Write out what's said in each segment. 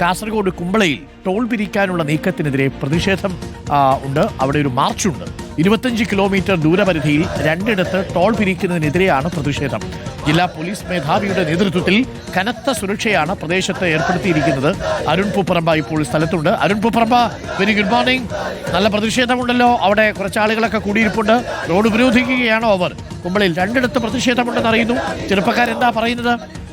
Kasaragod കുമ്പളയിൽ toll പിരിക്കാനുള്ള നീക്കത്തിനെതിരെ പ്രതിഷേധം ഉണ്ട്. അവിടെ ഒരു മാർച്ചുണ്ട്. ഇരുപത്തഞ്ച് കിലോമീറ്റർ ദൂരപരിധിയിൽ രണ്ടിടത്ത് ടോൾ പിരിക്കുന്നതിനെതിരെയാണ് പ്രതിഷേധം. ജില്ലാ പോലീസ് മേധാവിയുടെ നേതൃത്വത്തിൽ കനത്ത സുരക്ഷയാണ് പ്രദേശത്ത് ഏർപ്പെടുത്തിയിരിക്കുന്നത്. അരുൺ പൂപ്പറമ്പ ഇപ്പോൾ സ്ഥലത്തുണ്ട്. Arun Pooparamba very good morning നല്ല പ്രതിഷേധമുണ്ടല്ലോ. അവിടെ കുറച്ച് ആളുകളൊക്കെ കൂടിയിരിപ്പുണ്ട്. റോഡ് ഉപരോധിക്കുകയാണോ അവർ. കുമ്പളയിൽ രണ്ടിടത്ത് പ്രതിഷേധമുണ്ടെന്ന് അറിയുന്നു. ചെറുപ്പക്കാരെന്താ പറയുന്നത്?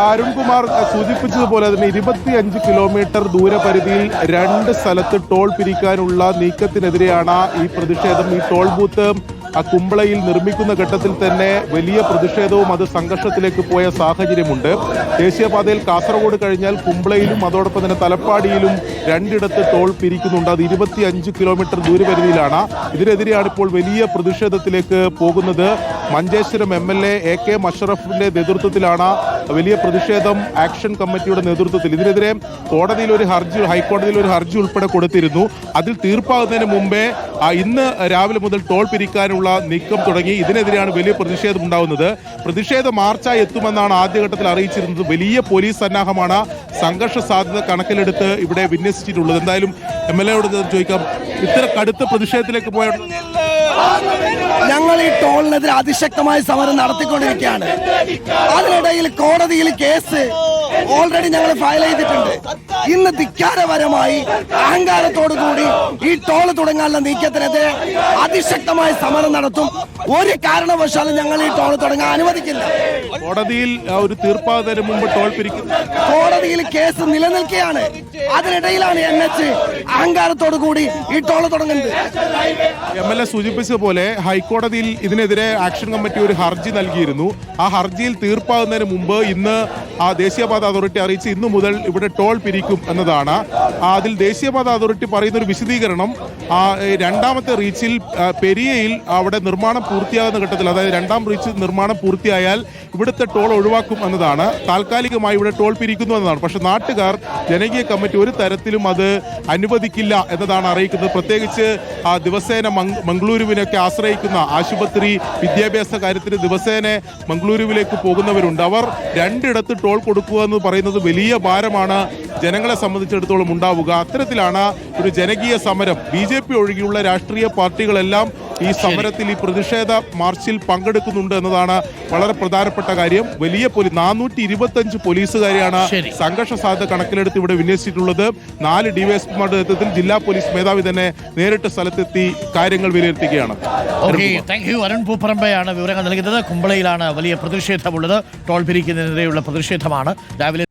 അരുൺകുമാർ സൂചിപ്പിച്ചതുപോലെ തന്നെ ഇരുപത്തിയഞ്ച് കിലോമീറ്റർ ദൂരപരിധിയിൽ രണ്ട് സ്ഥലത്ത് ടോൾ പിരിക്കാനുള്ള നീക്കത്തിനെതിരെയാണ് ഈ പ്രതിഷേധം. ഈ ടോൾ ബൂത്ത് കുമ്പളയിൽ നിർമ്മിക്കുന്ന ഘട്ടത്തിൽ തന്നെ വലിയ പ്രതിഷേധവും അത് സംഘർഷത്തിലേക്ക് പോയ സാഹചര്യമുണ്ട്. ദേശീയപാതയിൽ കാസർഗോഡ് കഴിഞ്ഞാൽ കുമ്പളയിലും അതോടൊപ്പം തന്നെ തലപ്പാടിയിലും രണ്ടിടത്ത് ടോൾ പിരിക്കുന്നുണ്ട്. അത് ഇരുപത്തി അഞ്ച് കിലോമീറ്റർ ദൂരപരിധിയിലാണ് ഇതിനെതിരെയാണ് ഇപ്പോൾ വലിയ പ്രതിഷേധത്തിലേക്ക് പോകുന്നത്. Manjeshwaram M L A A K മഷറഫിന്റെ നേതൃത്വത്തിലാണ് വലിയ പ്രതിഷേധം ആക്ഷൻ കമ്മിറ്റിയുടെ നേതൃത്വത്തിൽ. ഇതിനെതിരെ കോടതിയിൽ ഒരു ഹർജി ഹൈക്കോടതിയിൽ ഒരു ഹർജി ഉൾപ്പെടെ കൊടുത്തിരുന്നു. അതിൽ തീർപ്പാകുന്നതിന് മുമ്പേ ഇന്ന് രാവിലെ മുതൽ ടോൾ പിരിക്കാനുള്ള നീക്കം തുടങ്ങി. ഇതിനെതിരെയാണ് വലിയ പ്രതിഷേധം ഉണ്ടാവുന്നത്. പ്രതിഷേധ മാർച്ചായി എത്തുമെന്നാണ് ആദ്യഘട്ടത്തിൽ അറിയിച്ചിരുന്നത്. വലിയ പോലീസ് സന്നാഹമാണ് സംഘർഷ സാധ്യത കണക്കിലെടുത്ത് ഇവിടെ വിന്യസിച്ചിട്ടുള്ളത്. എന്തായാലും എം എൽ എയോട് ചോദിക്കാം ഇത്ര കടുത്ത പ്രതിഷേധത്തിലേക്ക് പോയ ഞങ്ങൾ ഈ ടോളിനെതിരെ അതിശക്തമായ സമരം നടത്തിക്കൊണ്ടിരിക്കുകയാണ്. അതിനിടയിൽ കോടതിയിൽ കേസ് ഓൾറെഡി ഞങ്ങൾ ഫയൽ ചെയ്തിട്ടുണ്ട്. ഇന്ന് ധിക്കാരപരമായി അഹങ്കാരത്തോടു കൂടി ഈ ടോൾ തുടങ്ങാനുള്ള നീക്കത്തിനെതിരെ അതിശക്തമായ സമരം നടത്തും. ഒരു കാരണവശാലും ഞങ്ങൾ ഈ ടോൾ തുടങ്ങാൻ അനുവദിക്കില്ല. കോടതിയിൽ ഒരു മുമ്പ് ടോൾ കോടതിയിൽ കേസ് നിലനിൽക്കുകയാണ്. അതിനിടയിലാണ് എൻ എച്ച് അഹങ്കാരത്തോടു കൂടി ഈ ടോൾ തുടങ്ങുന്നത്. എം എൽ എ സൂചിപ്പിച്ചതുപോലെ ഹൈക്കോടതിയിൽ ഇതിനെതിരെ ആക്ഷൻ കമ്മിറ്റി ഒരു ഹർജി നൽകിയിരുന്നു. ആ ഹർജിയിൽ തീർപ്പാകുന്നതിന് മുമ്പ് ഇന്ന് ആ ദേശീയപാത അതോറിറ്റി അറിയിച്ച് ഇന്നു മുതൽ ഇവിടെ ടോൾ പിരിക്കും എന്നതാണ്. അതിൽ ദേശീയപാത അതോറിറ്റി പറയുന്ന ഒരു വിശദീകരണം ആ, രണ്ടാമത്തെ റീച്ചിൽ പെരിയയിൽ അവിടെ നിർമ്മാണം പൂർത്തിയാകുന്ന ഘട്ടത്തിൽ അതായത് രണ്ടാം റീച്ച് നിർമ്മാണം പൂർത്തിയായാൽ ഇവിടുത്തെ ടോൾ ഒഴിവാക്കും എന്നതാണ്. താൽക്കാലികമായി ഇവിടെ ടോൾ പിരിക്കുന്നു എന്നതാണ്. പക്ഷെ നാട്ടുകാർ ജനകീയ കമ്മിറ്റി ഒരു തരത്തിലും അത് അനുവദിക്കില്ല എന്നതാണ് അറിയിക്കുന്നത്. പ്രത്യേകിച്ച് ആ ദിവസേന മംഗ്- മംഗളൂരുവിനൊക്കെ ആശ്രയിക്കുന്ന ആശുപത്രി വിദ്യാഭ്യാസ കാര്യത്തിൽ ദിവസേന മംഗളൂരുവിലേക്ക് പോകുന്നവരുണ്ട്. അവർ രണ്ടിടത്ത് ടോൾ കൊടുക്കുക എന്ന് പറയുന്നത് വലിയ ഭാരമാണ്. ജനങ്ങളെ സംബന്ധിച്ചിടത്തോളം ഉണ്ടാവുക. അത്തരത്തിലാണ് ഒരു ജനകീയ സമരം. ബി ജെ പി ഒഴികെയുള്ള രാഷ്ട്രീയ പാർട്ടികളെല്ലാം ഈ സമരത്തിൽ ഈ പ്രതിഷേധ മാർച്ചിൽ പങ്കെടുക്കുന്നുണ്ട് എന്നതാണ് വളരെ പ്രധാനപ്പെട്ട കാര്യം. വലിയ പോലീസ് നാനൂറ്റി ഇരുപത്തഞ്ച് പോലീസുകാരെയാണ് സംഘർഷ സാധ്യത കണക്കിലെടുത്ത് ഇവിടെ വിന്യസിച്ചിട്ടുള്ളത്. നാല് ഡിവൈഎസ്പിമാരുടെ നേതൃത്വത്തിൽ ജില്ലാ പോലീസ് മേധാവി തന്നെ നേരിട്ട് സ്ഥലത്തെത്തി കാര്യങ്ങൾ വിലയിരുത്തുകയാണ്. ഓക്കെ താങ്ക് യു അരുൺ പൂപ്പറമ്പയാണ് വിവരങ്ങൾ നൽകുന്നത് കുമ്പളയിലാണ് വലിയ പ്രതിഷേധമുള്ളത്. ടോൾ പിരിക്കുന്നതിനെതിരെയുള്ള പ്രതിഷേധമാണ്. രാവിലെ